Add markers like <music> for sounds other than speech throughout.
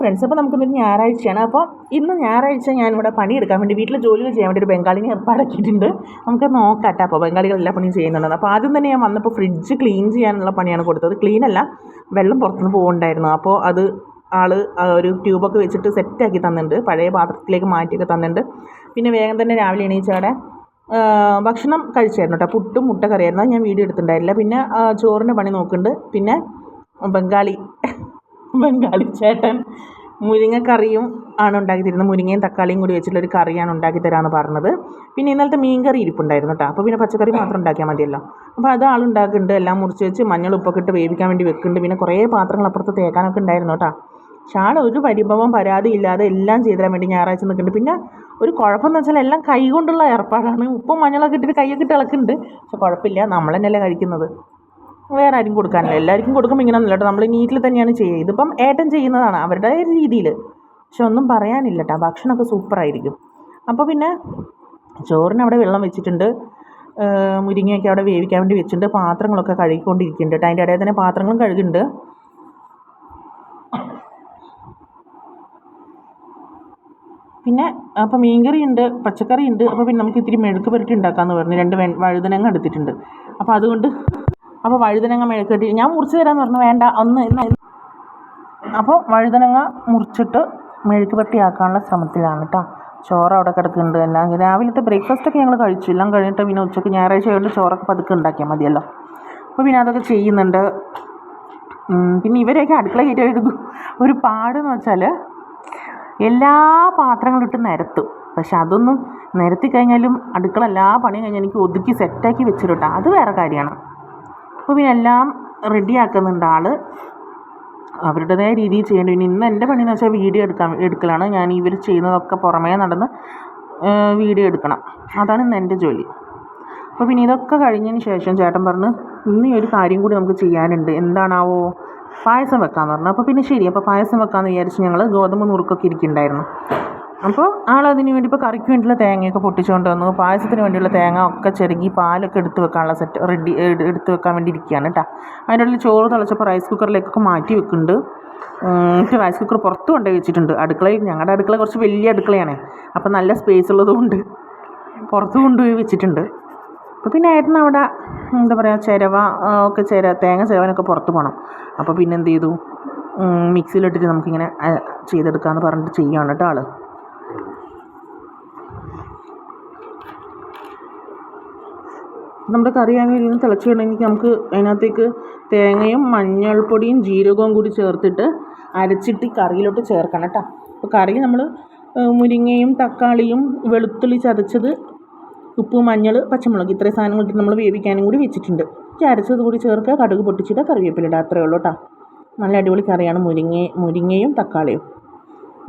Friends അപ്പോൾ നമുക്ക് ഇന്നൊരു ഞായറാഴ്ചയാണ്. അപ്പോൾ ഇന്ന് ഞായറാഴ്ച ഞാൻ ഇവിടെ പണിയെടുക്കാൻ വേണ്ടി വീട്ടിൽ ജോലികൾ ചെയ്യാൻ വേണ്ടി ഒരു ബംഗാളിനെ ഏർപ്പാടാക്കിയിട്ടുണ്ട് നമുക്ക് നോക്കാം അപ്പോൾ ബംഗാളികൾ എല്ലാ പണിയും ചെയ്യുന്നുണ്ടെന്ന്. അപ്പോൾ ആദ്യം തന്നെ ഞാൻ വന്നപ്പോൾ ഫ്രിഡ്ജ് ക്ലീൻ ചെയ്യാനുള്ള പണിയാണ് കൊടുത്തത്. ക്ലീൻ അല്ല വെള്ളം പുറത്തുനിന്ന് പോകുന്നുണ്ടായിരുന്നു അപ്പോൾ അത് ആൾ ഒരു ട്യൂബൊക്കെ വെച്ചിട്ട് സെറ്റാക്കി തന്നിട്ടുണ്ട്. പഴയ പാത്രത്തിലേക്ക് മാറ്റിയൊക്കെ തന്നിട്ടുണ്ട്. പിന്നെ വേഗം തന്നെ രാവിലെ എണീച്ചവിടെ ഭക്ഷണം കഴിച്ചായിരുന്നു കേട്ടോ. പുട്ടും മുട്ട കറിയായിരുന്നു. ഞാൻ വീഡിയോ എടുത്തിട്ടുണ്ടായിരുന്നില്ല. പിന്നെ ചോറിന്റെ പണി നോക്കുന്നുണ്ട്. പിന്നെ ബംഗാളി. ബംഗാളി ചേട്ടൻ മുരിങ്ങക്കറിയും ആണ് ഉണ്ടാക്കി തരുന്നത് മുരിങ്ങയും തക്കാളിയും കൂടി വെച്ചിട്ടുള്ള ഒരു കറിയാണ് ഉണ്ടാക്കി തരാമെന്ന് പറഞ്ഞത്. പിന്നെ ഇന്നലത്തെ മീൻ കറി ഇരിപ്പുണ്ടായിരുന്നു കേട്ടോ അപ്പോൾ പിന്നെ പച്ചക്കറി മാത്രം ഉണ്ടാക്കിയാൽ മതിയല്ലോ. അപ്പോൾ അത് ആളുണ്ടാക്കുന്നുണ്ട് എല്ലാം മുറിച്ച് വെച്ച് മഞ്ഞൾ ഉപ്പൊക്കെ ഇട്ട് വേവിക്കാൻ വേണ്ടി വെക്കുന്നുണ്ട്. പിന്നെ കുറേ പാത്രങ്ങൾ അപ്പുറത്ത് തേക്കാനൊക്കെ ഉണ്ടായിരുന്നു കേട്ടോ ഷാൾ ഒരു പരിഭവം പരാതി ഇല്ലാതെ എല്ലാം ചെയ്തു തരാൻ വേണ്ടി ഞായറാഴ്ച നിൽക്കുന്നുണ്ട്. പിന്നെ ഒരു കുഴപ്പമെന്ന് വെച്ചാൽ എല്ലാം കൈ കൊണ്ടുള്ള ഏർപ്പാടാണ്. ഉപ്പും മഞ്ഞളൊക്കെ ഇട്ടിട്ട് കൈയൊക്കെ ഇട്ട് ഇളക്കുന്നുണ്ട്. പക്ഷെ കുഴപ്പമില്ല. നമ്മൾ തന്നെയല്ലേ കഴിക്കുന്നത്. വേറെ ആരും കൊടുക്കാനില്ല. എല്ലാവർക്കും കൊടുക്കുമ്പോൾ ഇങ്ങനെ ഒന്നുമില്ല കേട്ടോ. നമ്മൾ നീറ്റിൽ തന്നെയാണ് ചെയ്യുക. ഇതിപ്പം ഏട്ടൻ ചെയ്യുന്നതാണ് അവരുടെ രീതിയിൽ പക്ഷെ ഒന്നും പറയാനില്ല കേട്ടോ. ഭക്ഷണമൊക്കെ സൂപ്പറായിരിക്കും. അപ്പോൾ പിന്നെ ചോറിന് അവിടെ വെള്ളം വെച്ചിട്ടുണ്ട്. മുരിങ്ങയൊക്കെ അവിടെ വേവിക്കാൻ വേണ്ടി വെച്ചിട്ടുണ്ട്. പാത്രങ്ങളൊക്കെ കഴുകിക്കൊണ്ടിരിക്കുന്നുണ്ട് കേട്ടോ. അതിന്റെ ഇടയിൽ തന്നെ പാത്രങ്ങളും കഴുകുന്നുണ്ട് പിന്നെ അപ്പോൾ മീൻകറി ഉണ്ട് പച്ചക്കറി ഉണ്ട്. അപ്പോൾ പിന്നെ നമുക്ക് ഇത്തിരി മെഴുക്ക് പുരട്ടി ഉണ്ടാക്കാമെന്ന് പറഞ്ഞു. രണ്ട് വഴുതനങ്ങ എടുത്തിട്ടുണ്ട്. അപ്പോൾ അതുകൊണ്ട് അപ്പോൾ വഴുതനങ്ങ മെഴുക്ക് ഞാൻ മുറിച്ച് തരാമെന്ന് പറഞ്ഞു വേണ്ട ഒന്ന് അപ്പോൾ വഴുതനങ്ങ മുറിച്ചിട്ട് മെഴുക്ക് പട്ടിയാക്കാനുള്ള ശ്രമത്തിലാണ് കേട്ടോ ചോറ് അവിടെ കിടക്കുന്നുണ്ട് എല്ലാം. രാവിലത്തെ ബ്രേക്ക്ഫാസ്റ്റൊക്കെ ഞങ്ങൾ കഴിച്ചു. എല്ലാം കഴിഞ്ഞിട്ട് പിന്നെ ഉച്ചയ്ക്ക് ഞായറാഴ്ച ആയതുകൊണ്ട് ചോറൊക്കെ പതുക്കെ ഉണ്ടാക്കിയാൽ മതിയല്ലോ. അപ്പോൾ പിന്നെ അതൊക്കെ ചെയ്യുന്നുണ്ട്. പിന്നെ ഇവരെയൊക്കെ അടുക്കള കയറ്റി ഒരു പാടെന്ന് വെച്ചാൽ എല്ലാ പാത്രങ്ങളും ഇട്ട് നിരത്തും. പക്ഷെ അതൊന്നും നിരത്തി കഴിഞ്ഞാലും അടുക്കള എല്ലാ പണിയും കഴിഞ്ഞാൽ എനിക്ക് ഒതുക്കി സെറ്റാക്കി വെച്ചിട്ടാ അത് വേറെ കാര്യമാണ്. അപ്പോൾ എല്ലാം റെഡിയാക്കുന്നുണ്ട് ആൾ അവരുടേതായ രീതിയിൽ ചെയ്യേണ്ടി പിന്നെ ഇന്ന് എന്റെ പണി എന്ന് വെച്ചാൽ വീഡിയോ എടുക്കാൻ എടുക്കലാണ്. ഞാൻ ഇവർ ചെയ്യുന്നതൊക്കെ പുറമേ നടന്ന് വീഡിയോ എടുക്കണം. അതാണ് ഇന്ന് എന്റെ ജോലി. അപ്പോൾ പിന്നെ ഇതൊക്കെ കഴിഞ്ഞതിന് ശേഷം ചേട്ടൻ പറഞ്ഞു ഇന്ന് ഈ ഒരു കാര്യം കൂടി നമുക്ക് ചെയ്യാനുണ്ട്. എന്താണാവോ? പായസം വെക്കാമെന്ന് പറഞ്ഞു. അപ്പോൾ പിന്നെ ശരി. അപ്പോൾ പായസം വെക്കാമെന്ന് വിചാരിച്ച് ഞങ്ങൾ ഗോതമ്പ് നുറുക്കൊക്കെ ഇരിക്കുന്നുണ്ടായിരുന്നു. അപ്പോൾ ആളതിന് വേണ്ടി ഇപ്പോൾ കറിക്ക് വേണ്ടിയുള്ള തേങ്ങയൊക്കെ പൊട്ടിച്ചുകൊണ്ട് വന്നു. പായസത്തിന് വേണ്ടിയുള്ള തേങ്ങ ഒക്കെ ചെറുകി പാലൊക്കെ എടുത്ത് വെക്കാനുള്ള സെറ്റ് റെഡി എടുത്ത് വെക്കാൻ വേണ്ടി ഇരിക്കുകയാണ് കേട്ടോ അതിന്റെ ഉള്ളിൽ ചോറ് തിളച്ചപ്പോൾ റൈസ് കുക്കറിലേക്കൊക്കെ മാറ്റി വെക്കുന്നുണ്ട്. എന്നിട്ട് റൈസ് കുക്കർ പുറത്ത് കൊണ്ടുപോയി വെച്ചിട്ടുണ്ട്. അടുക്കളയിൽ ഞങ്ങളുടെ അടുക്കള കുറച്ച് വലിയ അടുക്കളയാണ്. അപ്പോൾ നല്ല സ്പേസ് ഉള്ളതുകൊണ്ട് പുറത്ത് കൊണ്ടുപോയി വെച്ചിട്ടുണ്ട്. അപ്പോൾ പിന്നെ ഏട്ടൻ അവിടെ എന്താ പറയുക ചിരവ ഒക്കെ ചിര തേങ്ങ ചിരവനൊക്കെ പുറത്ത് പോകണം അപ്പോൾ പിന്നെ എന്ത് ചെയ്തു? മിക്സിയിലിട്ടിട്ട് നമുക്കിങ്ങനെ ചെയ്തെടുക്കാമെന്ന് പറഞ്ഞിട്ട് ചെയ്യുകയാണ് കേട്ടോ ആൾ. നമ്മുടെ കറി ആണെങ്കിൽ തിളച്ച് കിടണമെങ്കിൽ നമുക്ക് അതിനകത്തേക്ക് തേങ്ങയും മഞ്ഞൾപ്പൊടിയും ജീരകവും കൂടി ചേർത്തിട്ട് അരച്ചിട്ട് കറിയിലോട്ട് ചേർക്കണം കേട്ടോ. അപ്പോൾ കറി നമ്മൾ മുരിങ്ങയും തക്കാളിയും വെളുത്തുള്ളി ചതച്ചത് ഉപ്പ് മഞ്ഞൾ പച്ചമുളക് ഇത്രയും സാധനങ്ങൾ ഇട്ട് നമ്മൾ വേവിക്കാനും കൂടി വെച്ചിട്ടുണ്ട്. അരച്ചത് കൂടി ചേർക്കുക കടുക് പൊട്ടിച്ചിട്ട് കറിവേപ്പിലിടുക അത്രയേ ഉള്ളൂ കേട്ടോ. നല്ല അടിപൊളി കറിയാണ് മുരിങ്ങ മുരിങ്ങയും തക്കാളിയും.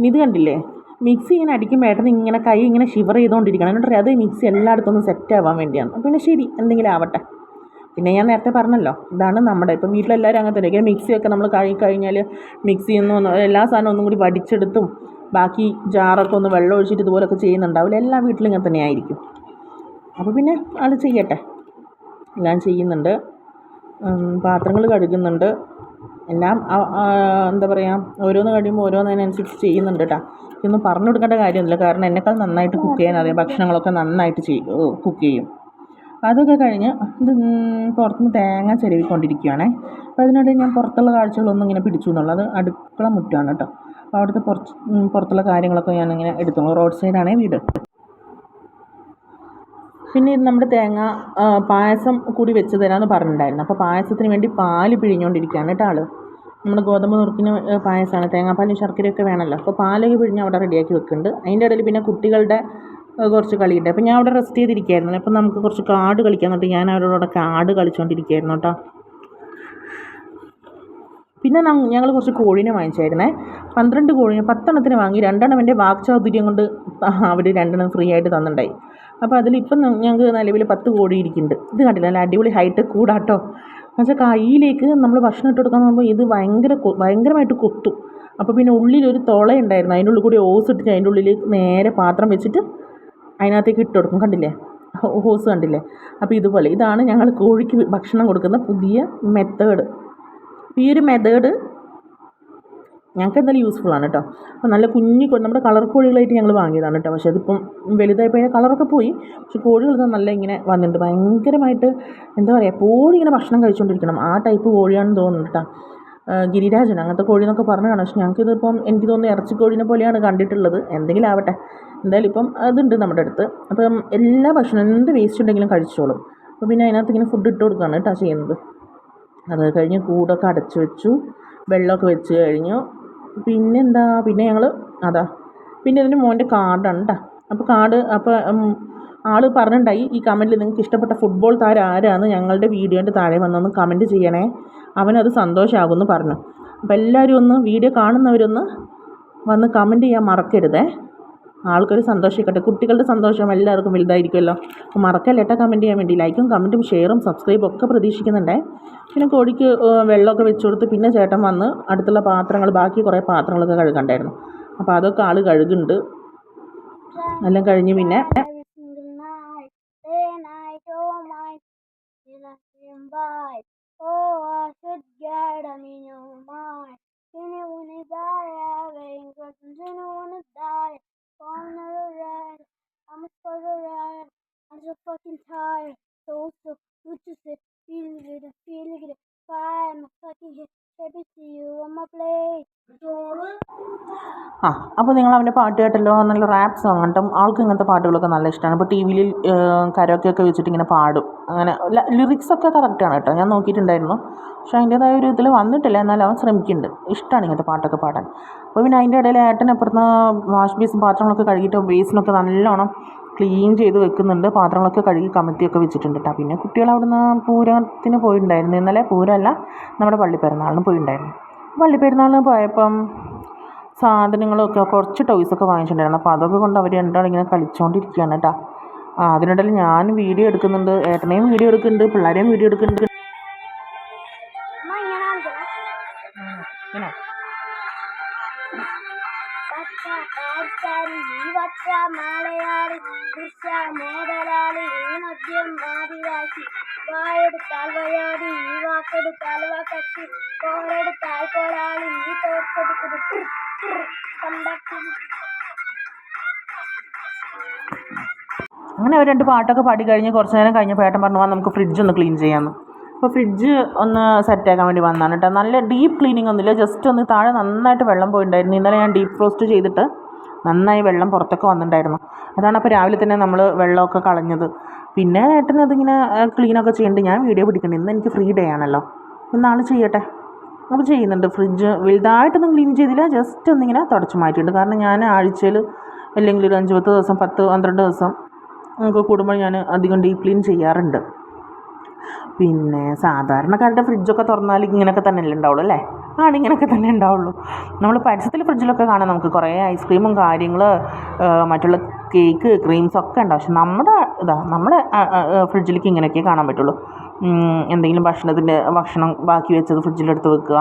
ഇത് കണ്ടില്ലേ? മിക്സി ഇങ്ങനെ അടിക്കുമ്പോൾ ഏട്ടൻ ഇങ്ങനെ കൈ ഇങ്ങനെ ഷിവർ ചെയ്തുകൊണ്ടിരിക്കണം എന്നിട്ട് അത് മിക്സി എല്ലായിടത്തും ഒന്ന് സെറ്റ് ആവാൻ വേണ്ടിയാണ്. പിന്നെ ശരി എന്തെങ്കിലും ആവട്ടെ. പിന്നെ ഞാൻ നേരത്തെ പറഞ്ഞല്ലോ ഇതാണ് നമ്മുടെ ഇപ്പം വീട്ടിലെല്ലാവരും അങ്ങനെ തന്നെ. മിക്സിയൊക്കെ നമ്മൾ കഴുകി കഴിഞ്ഞാൽ മിക്സിയിൽ നിന്ന് എല്ലാ സാധനവും ഒന്നും കൂടി വടിച്ചെടുത്തും ബാക്കി ജാറൊക്കെ ഒന്ന് വെള്ളം ഒഴിച്ചിട്ട് ഇതുപോലൊക്കെ ചെയ്യുന്നുണ്ടാവില്ല. എല്ലാ വീട്ടിലും ഇങ്ങനെ തന്നെ ആയിരിക്കും. അപ്പോൾ പിന്നെ ആൾ ചെയ്യട്ടെ. എല്ലാം ചെയ്യുന്നുണ്ട്. പാത്രങ്ങൾ കഴുകുന്നുണ്ട്. എല്ലാം എന്താ പറയുക ഓരോന്ന് കഴിയുമ്പോൾ ഓരോന്നതിനനുസരിച്ച് ചെയ്യുന്നുണ്ട് കേട്ടോ ഇതൊന്നും പറഞ്ഞു കൊടുക്കേണ്ട കാര്യമൊന്നുമില്ല. കാരണം എന്നെക്കാൾ നന്നായിട്ട് കുക്ക് ചെയ്യാൻ അറിയാം. ഭക്ഷണങ്ങളൊക്കെ നന്നായിട്ട് ചെയ്യും കുക്ക് ചെയ്യും. അതൊക്കെ കഴിഞ്ഞ് ഇത് പുറത്തുനിന്ന് തേങ്ങ ചിരവിക്കൊണ്ടിരിക്കുകയാണേ അപ്പോൾ അതിനിടെ ഞാൻ പുറത്തുള്ള കാഴ്ചകളൊന്നും ഇങ്ങനെ പിടിച്ചു എന്നുള്ളത് അടുക്കള മുറ്റാണ് കേട്ടോ. അപ്പോൾ അവിടുത്തെ പുറത്ത് പുറത്തുള്ള കാര്യങ്ങളൊക്കെ ഞാനിങ്ങനെ എടുത്തോളൂ. റോഡ് സൈഡാണേ വീട്. പിന്നെ ഇത് നമ്മുടെ തേങ്ങ പായസം കൂടി വെച്ച് തരാമെന്ന് പറഞ്ഞിട്ടുണ്ടായിരുന്നു. അപ്പോൾ പായസത്തിന് വേണ്ടി പാൽ പിഴിഞ്ഞുകൊണ്ടിരിക്കുകയാണ് കേട്ടോ ആൾ. നമ്മുടെ ഗോതമ്പ് നുറുക്കിന് പായസമാണ്. തേങ്ങാപ്പാലും ശർക്കരയൊക്കെ വേണമല്ലോ. അപ്പോൾ പാലൊക്കെ പിഴിഞ്ഞ് അവിടെ റെഡിയാക്കി വെക്കുന്നുണ്ട്. അതിന്റെ ഇടയിൽ പിന്നെ കുട്ടികളുടെ കുറച്ച് കളിയുണ്ട്. അപ്പോൾ ഞാൻ അവിടെ റെസ്റ്റ് ചെയ്തിരിക്കുകയായിരുന്നു. അപ്പോൾ നമുക്ക് കുറച്ച് കാർഡ് കളിക്കാൻ എന്നിട്ട് ഞാൻ അവരോട് കാർഡ് കളിച്ചുകൊണ്ടിരിക്കുകയായിരുന്നു കേട്ടോ. പിന്നെ ഞങ്ങൾ കുറച്ച് കോഴീനെ വാങ്ങിച്ചായിരുന്നേ. പന്ത്രണ്ട് കോഴീനെ പത്തെണ്ണത്തിന് വാങ്ങി. രണ്ടെണ്ണം എന്റെ വാക്ചാതുര്യം കൊണ്ട് <laughs> അവർ രണ്ടെണ്ണം ഫ്രീ ആയിട്ട് തന്നിട്ടുണ്ടായി. അപ്പോൾ അതിലിപ്പം ഞങ്ങൾക്ക് നിലവിൽ പത്ത് കോഴി ഇരിക്കുന്നുണ്ട്. ഇത് കണ്ടില്ല? നല്ല അടിപൊളി ഹൈറ്റ് കൂടാട്ടോ. എന്നുവെച്ചാൽ കയ്യിലേക്ക് നമ്മൾ ഭക്ഷണം ഇട്ട് കൊടുക്കാൻ പോകുമ്പോൾ ഇത് ഭയങ്കര ഭയങ്കരമായിട്ട് കൊത്തും. അപ്പോൾ പിന്നെ ഉള്ളിലൊരു തുള ഉണ്ടായിരുന്നു അതിന്റെ ഉള്ളിൽ കൂടി ഓസ് ഇട്ടിട്ട് അതിന്റെ ഉള്ളിൽ നേരെ പാത്രം വെച്ചിട്ട് അതിനകത്തേക്ക് ഇട്ട് കൊടുക്കും. കണ്ടില്ലേ? ഹോസ് കണ്ടില്ലേ? അപ്പോൾ ഇതുപോലെ. ഇതാണ് ഞങ്ങൾ കോഴിക്ക് ഭക്ഷണം കൊടുക്കുന്ന പുതിയ മെത്തേഡ് ഈ ഒരു മെത്തേഡ് ഞങ്ങൾക്ക് എന്തായാലും യൂസ്ഫുൾ ആണ് കേട്ടോ അപ്പോൾ നല്ല കുഞ്ഞു കോഴി നമ്മുടെ കളർ കോഴികളായിട്ട് ഞങ്ങൾ വാങ്ങിയതാണ് കേട്ടോ പക്ഷേ അതിപ്പം വലുതായപ്പോൾ കളറൊക്കെ പോയി. പക്ഷേ കോഴികൾ നല്ല ഇങ്ങനെ വന്നിട്ടുണ്ട്. ഭയങ്കരമായിട്ട് എന്താ പറയുക എപ്പോഴും ഇങ്ങനെ ഭക്ഷണം കഴിച്ചുകൊണ്ടിരിക്കണം ആ ടൈപ്പ് കോഴിയാണെന്ന് തോന്നുന്നു കേട്ടോ ഗിരിരാജൻ അങ്ങനത്തെ കോഴി എന്നൊക്കെ പറഞ്ഞതാണ്. പക്ഷേ ഞങ്ങൾക്കിതിപ്പം എനിക്ക് തോന്നുന്നു ഇറച്ചിക്കോഴിനെ പോലെയാണ് കണ്ടിട്ടുള്ളത്. എന്തെങ്കിലും ആവട്ടെ. എന്തായാലും ഇപ്പം അതുണ്ട് നമ്മുടെ അടുത്ത്. അപ്പം എല്ലാ ഭക്ഷണം എന്ത് വേസ്റ്റ് ഉണ്ടെങ്കിലും കഴിച്ചോളും. അപ്പോൾ പിന്നെ അതിനകത്ത് ഇങ്ങനെ ഫുഡ് ഇട്ട് കൊടുക്കുകയാണ് കേട്ടോ ചെയ്യുന്നത്. അത് കഴിഞ്ഞ് കൂടൊക്കെ അടച്ചു വെച്ചു. വെള്ളമൊക്കെ വെച്ച് കഴിഞ്ഞു. പിന്നെന്താ? പിന്നെ ഞങ്ങൾ അതാ. പിന്നെ ഇതിന് മോന്റെ കാർഡാണ് കേട്ടോ അപ്പോൾ കാർഡ് അപ്പോൾ ആൾ പറഞ്ഞിട്ടുണ്ടായി ഈ കമന്റിൽ നിങ്ങൾക്ക് ഇഷ്ടപ്പെട്ട ഫുട്ബോൾ താരം ആരാന്ന് ഞങ്ങളുടെ വീഡിയോന്റെ താഴെ വന്നൊന്ന് കമന്റ് ചെയ്യണേ. അവനത് സന്തോഷമാകുമെന്ന് പറഞ്ഞു. അപ്പോൾ എല്ലാവരും ഒന്ന് വീഡിയോ കാണുന്നവരൊന്ന് വന്ന് കമന്റ് ചെയ്യാൻ മറക്കരുതേ. ആൾക്കൊരു സന്തോഷിക്കട്ടെ. കുട്ടികളുടെ സന്തോഷം എല്ലാവർക്കും വലുതായിരിക്കുമല്ലോ. അപ്പോൾ മറക്കല്ല ഏട്ടാ കമന്റ് ചെയ്യാൻ വേണ്ടി. ലൈക്കും കമന്റും ഷെയറും സബ്സ്ക്രൈബും ഒക്കെ പ്രതീക്ഷിക്കുന്നുണ്ടേ. പിന്നെ കോഴിക്ക് വെള്ളമൊക്കെ വെച്ച് കൊടുത്ത് പിന്നെ ചേട്ടൻ വന്ന് അടുത്തുള്ള പാത്രങ്ങൾ ബാക്കി കുറേ പാത്രങ്ങളൊക്കെ കഴുകണ്ടായിരുന്നു. അപ്പോൾ അതൊക്കെ ആൾ കഴുകുന്നുണ്ട്. എല്ലാം കഴിഞ്ഞ് പിന്നെ Fall another red. I'm a spider red. I'm so fucking tired. So, so, good to sit. Feeling good. I'm feeling good. Bye. I'm fucking hit. ആ അപ്പോൾ നിങ്ങൾ അവന്റെ പാട്ട് കേട്ടല്ലോ നല്ല റാപ്പ് സോങ് കേട്ടോ ആൾക്ക് ഇങ്ങനത്തെ പാട്ടുകളൊക്കെ നല്ല ഇഷ്ടമാണ് ഇപ്പോൾ ടി വിയിൽ കരോക്കെ ഒക്കെ വെച്ചിട്ട് ഇങ്ങനെ പാടും. അങ്ങനെ ലിറിക്സ് ഒക്കെ കറക്റ്റാണ് കേട്ടോ. ഞാൻ നോക്കിയിട്ടുണ്ടായിരുന്നു. പക്ഷേ അതിന്റേതായ ഒരു ഇതിൽ വന്നിട്ടില്ല. എന്നാലും അവൻ ശ്രമിക്കുന്നുണ്ട്. ഇഷ്ടമാണ് ഇങ്ങനത്തെ പാട്ടൊക്കെ പാടാൻ. അപ്പോൾ പിന്നെ അതിന്റെ ഇടയിൽ ഏട്ടൻ അപ്പുറത്ത് വാഷ് ബേസും പാത്രങ്ങളൊക്കെ കഴുകിയിട്ട് ബേസിനൊക്കെ നല്ലോണം ക്ലീൻ ചെയ്ത് വെക്കുന്നുണ്ട്. പാത്രങ്ങളൊക്കെ കഴുകി കമത്തിയൊക്കെ വെച്ചിട്ടുണ്ട് കേട്ടോ പിന്നെ കുട്ടികൾ അവിടുന്ന് പൂരത്തിന് പോയിട്ടുണ്ടായിരുന്നു ഇന്നലെ പൂരമല്ല നമ്മുടെ പള്ളിപ്പെരുന്നാളിന് പോയിട്ടുണ്ടായിരുന്നു പള്ളിപ്പെരുന്നാളിന് പോയപ്പം സാധനങ്ങളൊക്കെ കുറച്ച് ടോയ്സൊക്കെ വാങ്ങിച്ചിട്ടുണ്ടായിരുന്നു. അപ്പോൾ അതൊക്കെ കൊണ്ട് അവർ രണ്ടാളും ഇങ്ങനെ കളിച്ചുകൊണ്ടിരിക്കുകയാണ് കേട്ടോ ആ അതിനിടയിൽ ഞാൻ വീഡിയോ എടുക്കുന്നുണ്ട് ഏട്ടനെയും വീഡിയോ എടുക്കുന്നുണ്ട് പിള്ളേരെയും വീഡിയോ എടുക്കുന്നുണ്ട്. ഇങ്ങനെ. പാൽക്കാരി ഈ വച്ച മലയാളി കൃഷ മോതലാളി ഈ വായെടുത്താൽ വയാടി ഈ വാക്കെടുത്താൽ വാക്കത്തി. കോരെടുത്താൽ കോരാളി ഈ അങ്ങനെ അവർ രണ്ട് പാട്ടൊക്കെ പാടി കഴിഞ്ഞ് കുറച്ച് നേരം കഴിഞ്ഞപ്പോൾ ഏട്ടൻ പറഞ്ഞു വന്നാൽ നമുക്ക് ഫ്രിഡ്ജ് ഒന്ന് ക്ലീൻ ചെയ്യാമെന്ന് അപ്പോൾ ഫ്രിഡ്ജ് ഒന്ന് സെറ്റാക്കാൻ വേണ്ടി വന്നാണ് കേട്ടോ. നല്ല ഡീപ്പ് ക്ലീനിങ് ഒന്നുമില്ല ജസ്റ്റ് ഒന്ന് താഴെ നന്നായിട്ട് വെള്ളം പോയിട്ടുണ്ടായിരുന്നു ഇന്നലെ ഞാൻ ഡീപ്പ് ഫ്രോസ്റ്റ് ചെയ്തിട്ട് നന്നായി വെള്ളം പുറത്തൊക്കെ വന്നിട്ടുണ്ടായിരുന്നു. അതാണ് അപ്പോൾ രാവിലെ തന്നെ നമ്മൾ വെള്ളമൊക്കെ കളഞ്ഞത്. പിന്നെ ഏട്ടന് അതിങ്ങനെ ക്ലീനൊക്കെ ചെയ്യുന്നുണ്ട് ഞാൻ വീഡിയോ പിടിക്കുന്നുണ്ട് ഇന്ന് എനിക്ക് ഫ്രീ ഡേ ആണല്ലോ. ഇന്നാൾ ചെയ്യട്ടെ? അപ്പോൾ ചെയ്യുന്നുണ്ട്. ഫ്രിഡ്ജ് വലുതായിട്ടൊന്നും ക്ലീൻ ചെയ്തില്ല. ജസ്റ്റ് ഒന്നിങ്ങനെ തുടച്ച് മാറ്റിയിട്ടുണ്ട്. കാരണം ഞാൻ ആഴ്ചയിൽ അല്ലെങ്കിൽ ഒരു അഞ്ച് പത്ത് ദിവസം പത്ത് പന്ത്രണ്ട് ദിവസം നമുക്ക് കൂടുമ്പോൾ ഞാൻ അധികം ഡീപ് ക്ലീൻ ചെയ്യാറുണ്ട്. പിന്നെ സാധാരണക്കാരുടെ ഫ്രിഡ്ജൊക്കെ തുറന്നാൽ ഇങ്ങനെയൊക്കെ തന്നെ അല്ലേ ഉണ്ടാവുള്ളൂ അല്ലേ? ആണ് ഇങ്ങനെയൊക്കെ തന്നെ ഉണ്ടാവുള്ളൂ. നമ്മൾ പരസ്യത്തിൽ ഫ്രിഡ്ജിലൊക്കെ കാണാം നമുക്ക്. കുറേ ഐസ്ക്രീമും കാര്യങ്ങൾ മറ്റുള്ള കേക്ക് ക്രീംസ് ഒക്കെ ഉണ്ടാവും. പക്ഷെ നമ്മുടെ ഇതാ നമ്മുടെ ഫ്രിഡ്ജിലേക്ക് ഇങ്ങനെയൊക്കെ കാണാൻ പറ്റുള്ളൂ. എന്തെങ്കിലും ഭക്ഷണത്തിന്റെ ഭക്ഷണം ബാക്കി വെച്ചത് ഫ്രിഡ്ജിലെടുത്ത് വെക്കുക.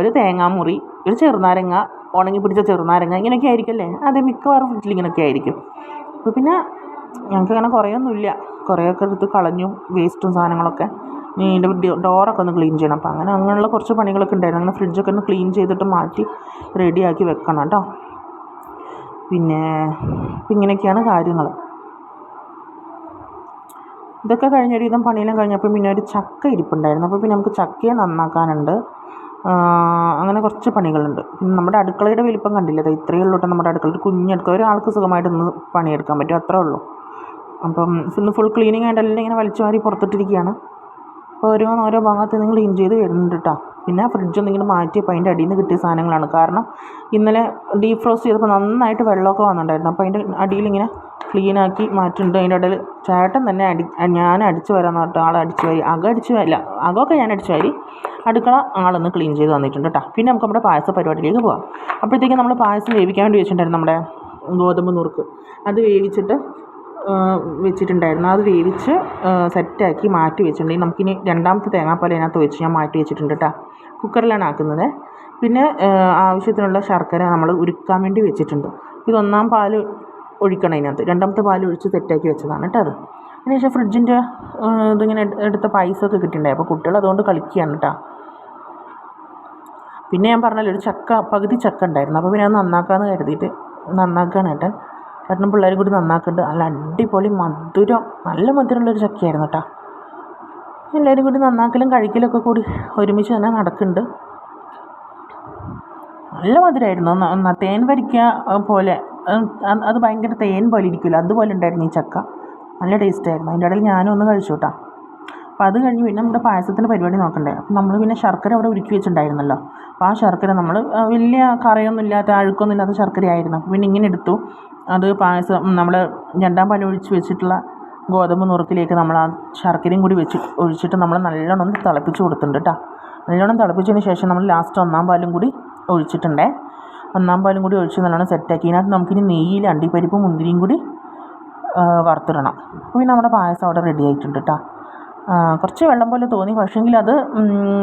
ഒരു തേങ്ങാമുറി ഒരു ചെറുനാരങ്ങ ഉണങ്ങി പിടിച്ച ചെറുനാരങ്ങ ഇങ്ങനെയൊക്കെ ആയിരിക്കും അല്ലേ? അത് മിക്കവാറും ഫ്രിഡ്ജിൽ ഇങ്ങനെയൊക്കെ ആയിരിക്കും. അപ്പോൾ പിന്നെ ഞങ്ങൾക്ക് അങ്ങനെ കുറേയൊന്നുമില്ല. കുറേയൊക്കെ എടുത്ത് കളഞ്ഞു വേസ്റ്റും സാധനങ്ങളൊക്കെ. ഇനി ഇതിന്റെ ഡോറൊക്കെ ഒന്ന് ക്ലീൻ ചെയ്യണം. അപ്പോൾ അങ്ങനെ അങ്ങനെയുള്ള കുറച്ച് പണികളൊക്കെ ഉണ്ടായിരുന്നു. അങ്ങനെ ഫ്രിഡ്ജൊക്കെ ഒന്ന് ക്ലീൻ ചെയ്തിട്ട് മാറ്റി റെഡിയാക്കി വെക്കണം കേട്ടോ. പിന്നെ ഇങ്ങനെയൊക്കെയാണ് കാര്യങ്ങൾ ഇതൊക്കെ കഴിഞ്ഞൊരു വിധം പണിയെല്ലാം കഴിഞ്ഞപ്പോൾ പിന്നെ ഒരു ചക്ക ഇരിപ്പുണ്ടായിരുന്നു. അപ്പോൾ പിന്നെ നമുക്ക് ചക്കയെ നന്നാക്കാനുണ്ട്. അങ്ങനെ കുറച്ച് പണികളുണ്ട്. പിന്നെ നമ്മുടെ അടുക്കളയുടെ വലിപ്പം കണ്ടില്ല? ഇത്രയേ ഉള്ളൂ നമ്മുടെ അടുക്കള. ഒരു കുഞ്ഞടുക്കള ഒരാൾക്ക് സുഖമായിട്ട് നിന്ന് പണിയെടുക്കാൻ പറ്റും. അത്രേ ഉള്ളൂ. അപ്പം ഇന്ന് ഫുൾ ക്ലീനിങ് ആയിട്ട് എല്ലാം ഇങ്ങനെ വലിച്ചു വാരി പുറത്തിട്ടിരിക്കുകയാണ്. അപ്പോൾ ഓരോന്ന് ഓരോ ഭാഗത്ത് നിന്ന് ക്ലീൻ ചെയ്ത് വരുന്നുണ്ട് കേട്ടോ പിന്നെ ഫ്രിഡ്ജ് ഒന്നിങ്ങനെ മാറ്റിയപ്പോൾ അതിന്റെ അടിയിൽ നിന്ന് കിട്ടിയ സാധനങ്ങളാണ്. കാരണം ഇന്നലെ ഡീപ് ഫ്രോസ്റ്റ് ചെയ്തപ്പോൾ നന്നായിട്ട് വെള്ളമൊക്കെ വന്നിട്ടുണ്ടായിരുന്നു. അപ്പോൾ അതിന്റെ അടിയിൽ ഇങ്ങനെ ക്ലീനാക്കി മാറ്റുന്നുണ്ട് അതിന്റെ ഇടയിൽ ചേട്ടൻ തന്നെ അടി ഞാൻ അടിച്ചു വരാമെന്ന് പറഞ്ഞിട്ട് ആൾ അടിച്ചു വാരി അകം അടിച്ചു അല്ല അകമൊക്കെ ഞാൻ അടിച്ചു വാരി അടുക്കള ആളൊന്ന് ക്ലീൻ ചെയ്ത് തന്നിട്ടുണ്ട് കേട്ടോ പിന്നെ നമുക്ക് നമ്മുടെ പായസ പരിപാടിയിലേക്ക് പോകാം അപ്പോഴത്തേക്കും നമ്മൾ പായസം വേവിക്കാൻ വേണ്ടി വെച്ചിട്ടുണ്ടായിരുന്നു നമ്മുടെ ഗോതമ്പ് നുറുക്ക്. അത് വേവിച്ചിട്ട് വെച്ചിട്ടുണ്ടായിരുന്നു. അത് വേവിച്ച് സെറ്റാക്കി മാറ്റി വെച്ചിട്ടുണ്ട്. നമുക്കിനി രണ്ടാമത്തെ തേങ്ങാപ്പാൽ അതിനകത്ത് വെച്ച് ഞാൻ മാറ്റി വെച്ചിട്ടുണ്ട് കേട്ടോ കുക്കറിലാണ് ആക്കുന്നത്. പിന്നെ ആവശ്യത്തിനുള്ള ശർക്കര നമ്മൾ ഉരുക്കാൻ വേണ്ടി വെച്ചിട്ടുണ്ട്. ഇത് ഒന്നാം പാൽ ഒഴിക്കണം അതിനകത്ത്. രണ്ടാമത്തെ പാൽ ഒഴിച്ച് സെറ്റാക്കി വെച്ചതാണ് കേട്ടോ അത്. അതിനുശേഷം ഫ്രിഡ്ജിന്റെ ഇതിങ്ങനെ എടു- എടുത്ത പൈസ ഒക്കെ കിട്ടിയിട്ടുണ്ടായി. അപ്പോൾ കുട്ടികൾ അതുകൊണ്ട് കളിക്കുകയാണ് കേട്ടോ പിന്നെ ഞാൻ പറഞ്ഞല്ലോ ഒരു ചക്ക പകുതി ചക്ക ഉണ്ടായിരുന്നു. അപ്പോൾ പിന്നെ അത് നന്നാക്കാമെന്ന് കരുതിയിട്ട് നന്നാക്കുകയാണ് ഏട്ടൻ. ഏട്ടനും പിള്ളേരും കൂടി നന്നാക്കുന്നുണ്ട്. നല്ല അടിപൊളി മധുരം നല്ല മധുരമുള്ളൊരു ചക്കയായിരുന്നു കേട്ടോ. എല്ലാവരും കൂടി നന്നാക്കലും കഴിക്കലൊക്കെ കൂടി ഒരുമിച്ച് തന്നെ നടക്കുന്നുണ്ട്. നല്ല മധുരമായിരുന്നു. തേൻ വരിക്ക പോലെ അത് ഭയങ്കര തേൻ പോലെ ഇരിക്കില്ല അതുപോലെ ഉണ്ടായിരുന്നു ഈ ചക്ക. നല്ല ടേസ്റ്റായിരുന്നു. അതിന്റെ ഇടയിൽ ഞാനും ഒന്ന് കഴിച്ചു കേട്ടോ. അപ്പോൾ അത് കഴിഞ്ഞ് പിന്നെ നമ്മുടെ പായസത്തിന്റെ പരിപാടി നോക്കണ്ടേ. അപ്പം നമ്മൾ പിന്നെ ശർക്കര അവിടെ ഉരുക്കി വെച്ചിട്ടുണ്ടായിരുന്നല്ലോ അപ്പോൾ ആ ശർക്കര നമ്മൾ വലിയ കറയൊന്നും ഇല്ലാത്ത അഴുക്കൊന്നും ഇല്ലാത്ത ശർക്കരയായിരുന്നു അപ്പോൾ പിന്നെ ഇങ്ങനെ എടുത്തു. അത് പായസം നമ്മൾ രണ്ടാം പാൽ ഒഴിച്ച് വെച്ചിട്ടുള്ള ഗോതമ്പ് നുറുക്കിലേക്ക് നമ്മൾ ആ ശർക്കരയും കൂടി വെച്ച് ഒഴിച്ചിട്ട് നമ്മൾ നല്ലോണം ഒന്ന് തിളപ്പിച്ച് കൊടുത്തിട്ടുണ്ട് കേട്ടോ നല്ലോണം തിളപ്പിച്ചതിന് ശേഷം നമ്മൾ ലാസ്റ്റ് ഒന്നാം പാലും കൂടി ഒഴിച്ചിട്ടുണ്ടേ. ഒന്നാം പാലും കൂടി ഒഴിച്ച് നല്ലോണം സെറ്റാക്കി ഇതിനകത്ത് നമുക്കിനി നെയ്യിൽ അണ്ടിപ്പരിപ്പും മുന്തിരിയും കൂടി വറുത്തിടണം. അപ്പോൾ പിന്നെ നമ്മുടെ പായസം അവിടെ റെഡി ആയിട്ടുണ്ട് കേട്ടോ കുറച്ച് വെള്ളം പോലെ തോന്നി. പക്ഷേങ്കിൽ അത്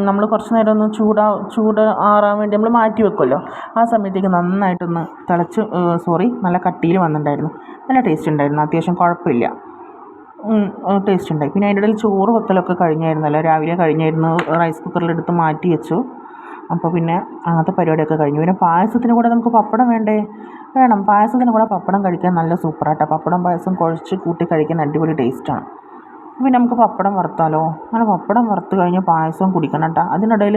നമ്മൾ കുറച്ച് നേരം ഒന്ന് ചൂടാ ചൂട് ആറാൻ വേണ്ടി നമ്മൾ മാറ്റി വെക്കുമല്ലോ ആ സമയത്തേക്ക് നന്നായിട്ടൊന്ന് തിളച്ച് സോറി നല്ല കട്ടിയിൽ വന്നിട്ടുണ്ടായിരുന്നു. നല്ല ടേസ്റ്റ് ഉണ്ടായിരുന്നു. അത്യാവശ്യം കുഴപ്പമില്ല. ടേസ്റ്റ് ഉണ്ടായി. പിന്നെ അതിന്റെ ഇടയിൽ ചോറ് വെക്കലൊക്കെ കഴിഞ്ഞായിരുന്നല്ലോ. രാവിലെ കഴിഞ്ഞായിരുന്നു റൈസ് കുക്കറിലെടുത്ത് മാറ്റി വെച്ചു. അപ്പോൾ പിന്നെ അങ്ങനത്തെ പരിപാടിയൊക്കെ കഴിഞ്ഞു. പിന്നെ പായസത്തിന് കൂടെ നമുക്ക് പപ്പടം വേണ്ടേ? വേണം. പായസത്തിന് കൂടെ പപ്പടം കഴിക്കാൻ നല്ല സൂപ്പറാട്ടോ പപ്പടം പായസം കുഴച്ച് കൂട്ടി കഴിക്കാൻ അടിപൊളി ടേസ്റ്റാണ് പിന്നെ നമുക്ക് പപ്പടം വറുത്താലോ? അങ്ങനെ പപ്പടം വറുത്ത് കഴിഞ്ഞ് പായസം കുടിക്കണം കേട്ടോ അതിനിടയിൽ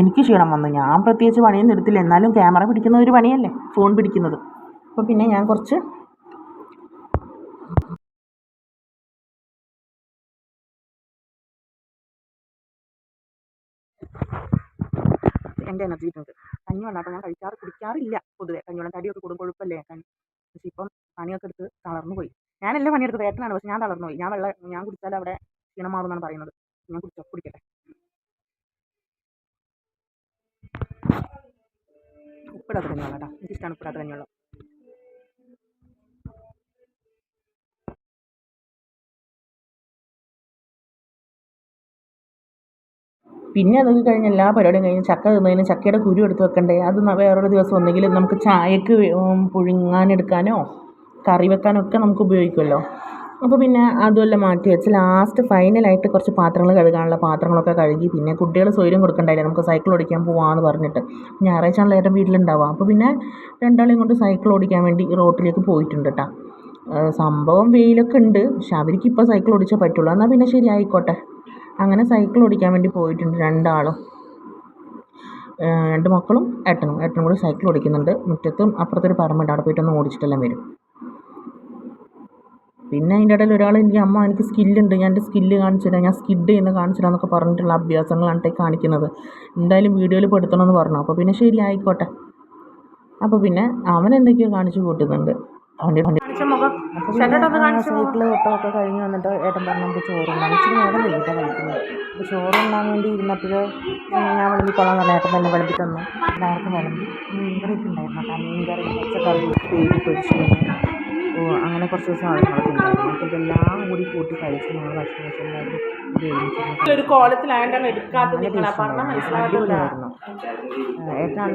എനിക്ക് ക്ഷീണം വന്നു. ഞാൻ പ്രത്യേകിച്ച് പണിയൊന്നും എടുത്തില്ല. എന്നാലും ക്യാമറ പിടിക്കുന്ന ഒരു പണിയല്ലേ? ഫോൺ പിടിക്കുന്നത്. അപ്പോൾ പിന്നെ ഞാൻ കുറച്ച് എന്റെ എനർജി ഡ്രിങ്ക് കഞ്ഞിവെള്ളാട്ടോ ഞാൻ കഴിക്കാറ് കുടിക്കാറില്ല പൊതുവെ. കഞ്ഞിവെള്ളം തടിയൊക്കെ കൂടും. കൊഴുപ്പല്ലേ? കഞ്ഞി. പക്ഷേ ഇപ്പം പണിയൊക്കെ എടുത്ത് തളർന്നു പോയി. ഞാനല്ല പണിയെടുത്തത് ഏട്ടനാണ്. പക്ഷെ ഞാൻ തളർന്നു പോയി. ഞാൻ വെള്ളം ഞാൻ കുടിച്ചാൽ അവിടെ ക്ഷീണം മാറുമെന്നാണ് പറയുന്നത്. ഞാൻ കുടിച്ചോ? കുടിക്കട്ടെ. ഉപ്പിടാത്ത കഞ്ഞിവെള്ളം കേട്ടോ. എനിക്കിഷ്ടമാണ് ഉപ്പിടാത്ത കഞ്ഞിവെള്ളം പിന്നെ അതൊക്കെ കഴിഞ്ഞ് എല്ലാ പരിപാടിയും കഴിഞ്ഞ് ചക്ക തിന്നതിന് ചക്കയുടെ കുരു എടുത്ത് വെക്കണ്ടേ? അത് വേറൊരു ദിവസം ഒന്നെങ്കിൽ നമുക്ക് ചായക്ക് പുഴുങ്ങാനെടുക്കാനോ? കറി വെക്കാനൊക്കെ നമുക്ക് ഉപയോഗിക്കുമല്ലോ അപ്പോൾ പിന്നെ അതുമെല്ലാം മാറ്റി വെച്ച് ലാസ്റ്റ് ഫൈനലായിട്ട് കുറച്ച് പാത്രങ്ങൾ കഴുകാനുള്ള പാത്രങ്ങളൊക്കെ കഴുകി പിന്നെ കുട്ടികൾ സ്വൈര്യം കൊടുക്കണ്ടായില്ല. നമുക്ക് സൈക്കിൾ ഓടിക്കാൻ പോവാമെന്ന് പറഞ്ഞിട്ട്. ഞായറാഴ്ചയാണല്ലോ ഏറ്റവും വീട്ടിലുണ്ടാവുക. അപ്പോൾ പിന്നെ രണ്ടാളെയും കൊണ്ട് സൈക്കിൾ ഓടിക്കാൻ വേണ്ടി റോട്ടിലേക്ക് പോയിട്ടുണ്ട് കേട്ടോ സംഭവം വെയിലൊക്കെ ഉണ്ട്. പക്ഷെ അവർക്ക് ഇപ്പോൾ സൈക്കിൾ ഓടിച്ചേ പറ്റുള്ളൂ. എന്നാൽ പിന്നെ ശരി ആയിക്കോട്ടെ. അങ്ങനെ സൈക്കിൾ ഓടിക്കാൻ വേണ്ടി പോയിട്ടുണ്ട് രണ്ടാളും. രണ്ട് മക്കളും ഏട്ടനും. ഏട്ടനും കൂടി സൈക്കിൾ ഓടിക്കുന്നുണ്ട്. മുറ്റത്തും അപ്പുറത്തൊരു പറമ്പുണ്ട്. അവിടെ പോയിട്ടൊന്ന് ഓടിച്ചിട്ടെല്ലാം വരും. പിന്നെ അതിന്റെ ഇടയിൽ ഒരാൾ എനിക്ക് അമ്മ എനിക്ക് സ്കില്ലുണ്ട് ഞാൻ എന്റെ സ്കില്ല് കാണിച്ചു തരാം ഞാൻ സ്കിഡ് ചെയ്യുന്ന കാണിച്ചു തരാം എന്നൊക്കെ പറഞ്ഞിട്ടുള്ള അഭ്യാസങ്ങളാണ് കാണിക്കുന്നത്. എന്തായാലും വീഡിയോയിൽ പെടുത്തണമെന്ന് പറഞ്ഞു. അപ്പോൾ പിന്നെ ശരി ആയിക്കോട്ടെ. അപ്പോൾ പിന്നെ അവൻ എന്തൊക്കെയോ കാണിച്ചു കൂട്ടുന്നുണ്ട്. അവന്റെ സൈക്കിൾ ഓട്ടമൊക്കെ കഴിഞ്ഞ് വന്നിട്ട് ഏട്ടൻ പറഞ്ഞു നമുക്ക് ചോറുണ്ടാകും ഇച്ചിരി നേരം വൈകിട്ടാണ് കഴിക്കുന്നത്. അപ്പോൾ ചോറുണ്ടാകാൻ വേണ്ടി ഇരുന്നപ്പോൾ ഞാൻ വിളമ്പിക്കൊള്ളാൻ പറഞ്ഞ. ഏട്ടൻ തന്നെ വിളമ്പി തന്നു. എല്ലാവർക്കും വിളമ്പി. മീൻകറിയൊക്കെ ഉണ്ടായിരുന്നു. കേട്ടോ മീൻകറി പച്ചക്കറി ഉപ്പേരി പൊരിച്ചു അങ്ങനെ കുറച്ച് സാധനങ്ങളൊക്കെ ഉണ്ടായിരുന്നു. അപ്പോൾ ഇതെല്ലാം കൂടി കൂട്ടി കഴിച്ച് ഞങ്ങൾ ഭക്ഷണം വെച്ചിട്ടുണ്ടായിരുന്നു ഒരു കോലത്തിലായതുകൊണ്ടാണ് എടുക്കാത്തത് അടിപൊളിയായിരുന്നു.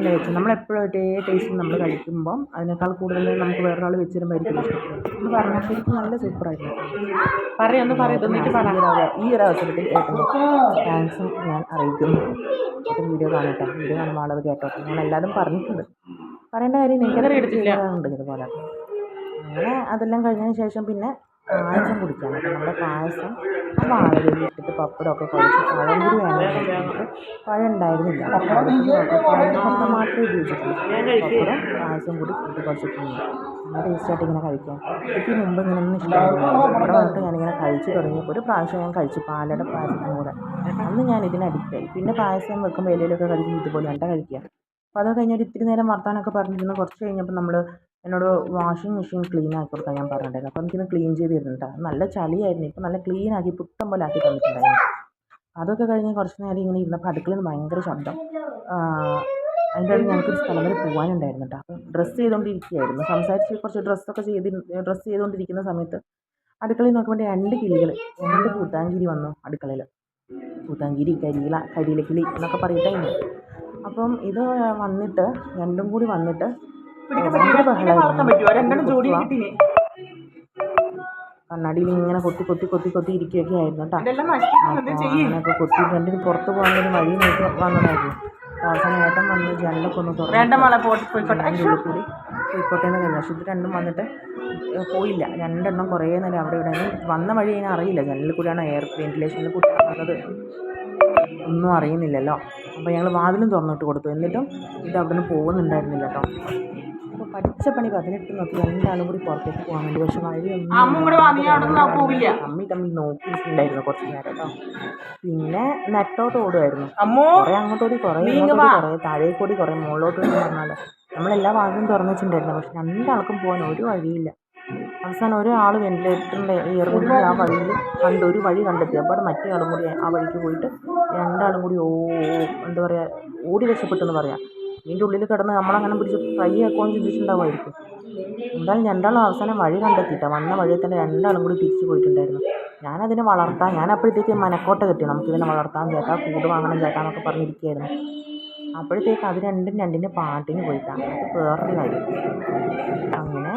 വെച്ചത്. നമ്മളെപ്പോഴും ഒരേ ടേസ്റ്റ് നമ്മൾ കഴിക്കുമ്പം അതിനേക്കാൾ കൂടുതൽ നമുക്ക് വേറൊരാൾ വെച്ച് തരുമ്പോഴായിരിക്കും ഇഷ്ടപ്പെടും എന്ന് പറഞ്ഞാൽ ശരിക്കും നല്ല സൂപ്പറായിരുന്നു. പറയൊന്ന് പറയും എന്നിട്ട് പറ. ഈ ഒരു- അവസരത്തിൽ ഏട്ടന് താങ്ക്സും ഞാൻ അറിയിക്കുന്നു. ഏട്ടൻ വീഡിയോ കാണട്ടെ. വീഡിയോ കാണുമ്പോൾ ആളത് കേട്ടോട്ടെ. ഞാൻ എല്ലാവരും പറഞ്ഞിട്ടുണ്ട്. പറയേണ്ട കാര്യം എനിക്കത് എടുത്തിട്ടുണ്ട് ഇതുപോലെ. അങ്ങനെ അതെല്ലാം കഴിഞ്ഞതിന് ശേഷം പിന്നെ പായസം കുടിക്കാൻ കേട്ടോ നമ്മുടെ പായസം ആ വാഴയില ഇട്ടിട്ട് പപ്പടമൊക്കെ കഴിച്ച് പഴം കൂടി വേണമെന്ന് പഴം ഉണ്ടായിരുന്നില്ല. പപ്പടം മാത്രമേ ഉപയോഗിച്ചിട്ടുള്ളൂ. പപ്പടം പായസം കൂടി കൂട്ടി കുറച്ചിട്ടുണ്ട് നല്ല ടേസ്റ്റായിട്ട് ഇങ്ങനെ കഴിക്കാൻ എനിക്ക് മുമ്പ് ഇങ്ങനെ ഒന്നും ഇഷ്ടമായിരുന്നു ഇവിടെ വന്നിട്ട് ഞാനിങ്ങനെ കഴിച്ചു തുടങ്ങിയപ്പോൾ ഒരു പ്രാവശ്യം ഞാൻ കഴിച്ചു. പാലട പായസത്തിനും കൂടെ. അന്ന് ഞാൻ ഇതിന് അഡിക്റ്റായി പിന്നെ പായസം വെക്കുമ്പോൾ ഇലയിലൊക്കെ കഴിക്കുമ്പോൾ ഇതുപോലെ വേണ്ട കഴിക്കുക. അപ്പോൾ അത് കഴിഞ്ഞൊരു ഇത്തിരി നേരം വർത്താനൊക്കെ പറഞ്ഞിരുന്നു. കുറച്ച് കഴിഞ്ഞപ്പോൾ നമ്മൾ എന്നോട് വാഷിംഗ് മെഷീൻ ക്ലീൻ ആക്കി കൊടുക്കാൻ ഞാൻ പറഞ്ഞിട്ടുണ്ടായിരുന്നു. അപ്പോൾ എനിക്കിന്ന് ക്ലീൻ ചെയ്ത് തരുന്നുണ്ട് നല്ല ചളിയായിരുന്നു. ഇപ്പോൾ നല്ല ക്ലീൻ ആക്കി പുത്തം പോലെ ആക്കി തന്നിട്ടുണ്ടായിരുന്നു. അതൊക്കെ കഴിഞ്ഞ് കുറച്ച് നേരം ഇങ്ങനെ ഇരുന്നപ്പോൾ അടുക്കളയിൽ നിന്ന് ഭയങ്കര ശബ്ദം. അതിന്റെ ഇടയിൽ ഞങ്ങൾക്കൊരു സ്ഥലം വരെ പോകാനുണ്ടായിരുന്നു കേട്ടോ അപ്പം ഡ്രസ്സ് ചെയ്തുകൊണ്ടിരിക്കുകയായിരുന്നു സംസാരിച്ച് കുറച്ച് ഡ്രസ്സൊക്കെ ചെയ്ത് ഡ്രസ്സ് ചെയ്തുകൊണ്ടിരിക്കുന്ന സമയത്ത് അടുക്കളയിൽ നോക്കുമ്പോൾ രണ്ട് കിളികൾ രണ്ട് പൂത്താങ്കിരി വന്നു അടുക്കളയിൽ പൂത്താങ്കിരി കരിയില കരിയില കിളി എന്നൊക്കെ പറയട്ടെ അപ്പം ഇത് വന്നിട്ട് രണ്ടും കൂടി വന്നിട്ട് കണ്ണാടിയിൽ ഇങ്ങനെ കൊത്തി കൊത്തി കൊത്തി കൊത്തി ഇരിക്കുകയൊക്കെ ആയിരുന്നു കേട്ടോ. അങ്ങനെയൊക്കെ കൊത്തി രണ്ടിന് പുറത്ത് പോകാൻ ഒരു വഴി നോക്കി വന്നതായിരുന്നു. അവസാനം ഏട്ടൻ വന്ന് ജനലൊക്കെ ഒന്ന് തുറന്നു കൂടി പോയിക്കോട്ടെ എന്ന് കഴിഞ്ഞു പക്ഷെ ഇത് രണ്ടും വന്നിട്ട് പോയില്ല. രണ്ടെണ്ണം കുറേ നേരം അവിടെ ഇവിടെ വന്ന വഴി ഞാൻ അറിയില്ല. ജനലിൽ കൂടിയാണ് എയർ വെന്റിലേഷനിൽ കൂടി വന്നത്. ഒന്നും അറിയുന്നില്ലല്ലോ. അപ്പോൾ ഞങ്ങൾ വാതിലും തുറന്നിട്ട് കൊടുത്തു. എന്നിട്ടും ഇത് അവിടെ നിന്ന് പോകുന്നുണ്ടായിരുന്നില്ല കേട്ടോ. അപ്പോൾ പഠിച്ച പണി പതിനെട്ട് നോക്കി രണ്ടാളും കൂടി പുറത്തേക്ക് പോകാൻ വേണ്ടി. പക്ഷെ വഴിയൊന്നും അമ്മ തമ്മിൽ നോക്കിയിട്ടുണ്ടായിരുന്നു കുറച്ച് നേരം കേട്ടോ. പിന്നെ നെട്ടോട്ട് ഓടുമായിരുന്നു കുറെ അങ്ങോട്ടോടി കുറെ കുറെ കുറേ കൂടി കുറെ മുകളിലോട്ട് എന്ന് പറഞ്ഞാൽ നമ്മളെല്ലാ വാതിലും തുറന്നു വെച്ചിട്ടുണ്ടായിരുന്നു പക്ഷെ രണ്ടാൾക്കും പോകാൻ ഒരു വഴിയില്ല. അവസാനം ഒരാൾ വെന്റിലേറ്ററിന്റെ ആ വഴിയിൽ കണ്ട് ഒരു വഴി കണ്ടെത്തി. അപ്പോൾ മറ്റേ ആളും കൂടി ആ വഴിക്ക് പോയിട്ട് രണ്ടാളും കൂടി ഓ എന്താ പറയുക ഓടി രക്ഷപ്പെട്ടു എന്ന് പറയാം. ഇതിന്റെ ഉള്ളിൽ കിടന്ന് നമ്മളങ്ങനെ പിടിച്ച് ഫ്രൈ ആക്കുമെന്ന് ചിന്തിച്ചിട്ടുണ്ടാവുമായിരിക്കും. എന്തായാലും രണ്ടാളും അവസാനം വഴി കണ്ടെത്തിയിട്ട. വന്ന വഴിയിൽ തന്നെ രണ്ടാളും കൂടി തിരിച്ചു പോയിട്ടുണ്ടായിരുന്നു. ഞാനതിനെ വളർത്താൻ ഞാൻ അപ്പോഴത്തേക്ക് മനക്കോട്ട കെട്ടി. നമുക്കിതിനെ വളർത്താൻ ചേട്ടാ കൂട് വാങ്ങണം ചേട്ടാ എന്നൊക്കെ പറഞ്ഞിരിക്കുകയായിരുന്നു. അപ്പോഴത്തേക്ക് അത് രണ്ടും രണ്ടിന്റെ പാട്ടിന് പോയിട്ടാണ് അത് വേറൊരു കാര്യം. അങ്ങനെ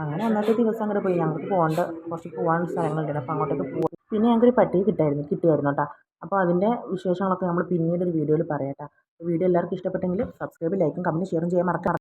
അങ്ങനെ അന്നത്തെ ദിവസം അങ്ങോട്ട് പോയി. ഞങ്ങൾക്ക് പോകേണ്ട കുറച്ച് പോകാൻ സ്ഥലങ്ങളുണ്ട്. അപ്പോൾ അങ്ങോട്ടേക്ക് പോകാം പിന്നെ ഞങ്ങൾക്കൊരു പട്ടിയെ കിട്ടായിരുന്നു കിട്ടിയായിരുന്നു കേട്ടോ അപ്പോൾ അതിന്റെ വിശേഷങ്ങളൊക്കെ നമ്മൾ പിന്നീട് ഒരു വീഡിയോയിൽ പറയാം കേട്ടോ വീഡിയോ എല്ലാവർക്കും ഇഷ്ടപ്പെട്ടെങ്കിൽ സബ്സ്ക്രൈബ് ലൈക്കും കമന്റ് ഷെയറും ചെയ്യാൻ മറക്കാം